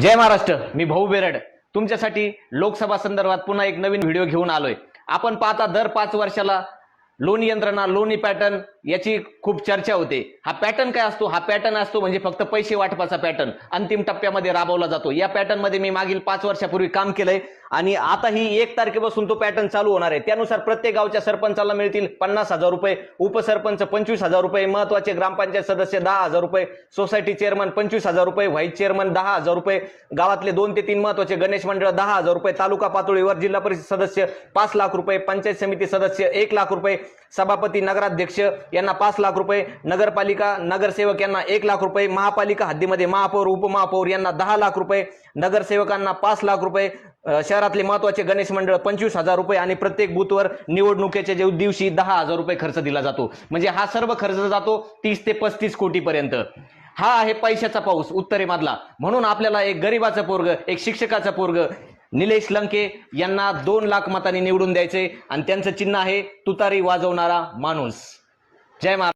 जय महाराष्ट्र मी भाऊ बेरड. तुमच्यासाठी लोकसभा संदर्भात पुन्हा एक नवीन व्हिडिओ घेऊन आलोय. आपण पाहता दर पाच वर्षाला लोणी यंत्रणा लोणी पॅटर्न याची खूप चर्चा होते. हा पॅटर्न काय असतो? हा पॅटर्न असतो म्हणजे फक्त पैसे वाटपाचा पॅटर्न अंतिम टप्प्यामध्ये राबवला जातो. या पॅटर्नमध्ये मी मागील पाच वर्षापूर्वी काम केलंय. आणि आता ही एक तारखेपासून तो पॅटर्न चालू होणार आहे. त्यानुसार प्रत्येक गावच्या सरपंचाला मिळतील पन्नास हजार रुपये उपसरपंच पंचवीस हजार रुपये महत्त्वाचे ग्रामपंचायत सदस्य दहा हजार रुपये सोसायटी चेअरमन पंचवीस हजार रुपये व्हाईस चेअरमन दहा हजार रुपये गावातले दोन ते तीन महत्त्वाचे गणेश मंडळ दहा हजार रुपये तालुका पातळीवर जिल्हा परिषद सदस्य पाच लाख रुपये पंचायत समिती सदस्य एक लाख रुपये सभापती नगराध्यक्ष यांना पाच लाख रुपये नगरपालिका नगरसेवक यांना एक लाख रुपये महापालिका हद्दीमध्ये महापौर उपमहापौर यांना दहा लाख रुपये नगरसेवकांना पाच लाख रुपये शहरातले महत्त्वाचे गणेश मंडळ पंचवीस हजार रुपये आणि प्रत्येक बूथवर निवडणुकीच्या जे दिवशी दहा हजार रुपये खर्च दिला जातो. म्हणजे हा सर्व खर्च जातो तीस ते पस्तीस कोटीपर्यंत. हा आहे पैशाचा पाऊस उत्तरेमधला म्हणून आपल्याला एक गरिबाचा पोरग एक शिक्षकाचा पोरग निलेश लंके यांना दोन लाख मतांनी निवडून द्यायचे. आणि त्यांचं चिन्ह आहे तुतारी वाजवणारा माणूस. जय महाराज